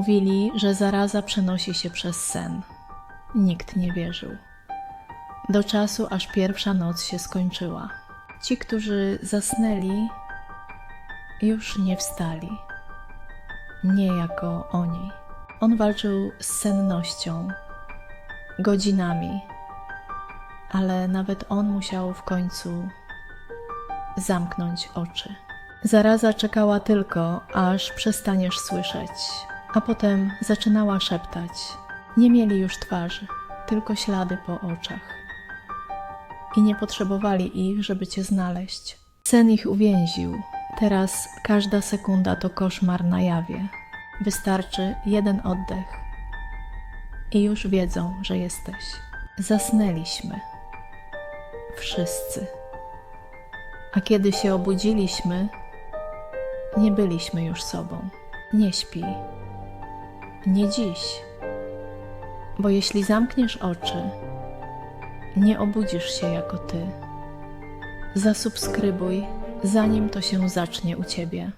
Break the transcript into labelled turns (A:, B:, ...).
A: Mówili, że zaraza przenosi się przez sen. Nikt nie wierzył. Do czasu, aż pierwsza noc się skończyła. Ci, którzy zasnęli, już nie wstali. Nie jako oni. On walczył z sennością, godzinami, ale nawet on musiał w końcu zamknąć oczy. Zaraza czekała tylko, aż przestaniesz słyszeć, a potem zaczynała szeptać. Nie mieli już twarzy, tylko ślady po oczach. I nie potrzebowali ich, żeby cię znaleźć. Sen ich uwięził. Teraz każda sekunda to koszmar na jawie. Wystarczy jeden oddech i już wiedzą, że jesteś. Zasnęliśmy. Wszyscy. A kiedy się obudziliśmy, nie byliśmy już sobą. Nie śpi. Nie dziś. Bo jeśli zamkniesz oczy, nie obudzisz się jako ty. Zasubskrybuj, zanim to się zacznie u ciebie.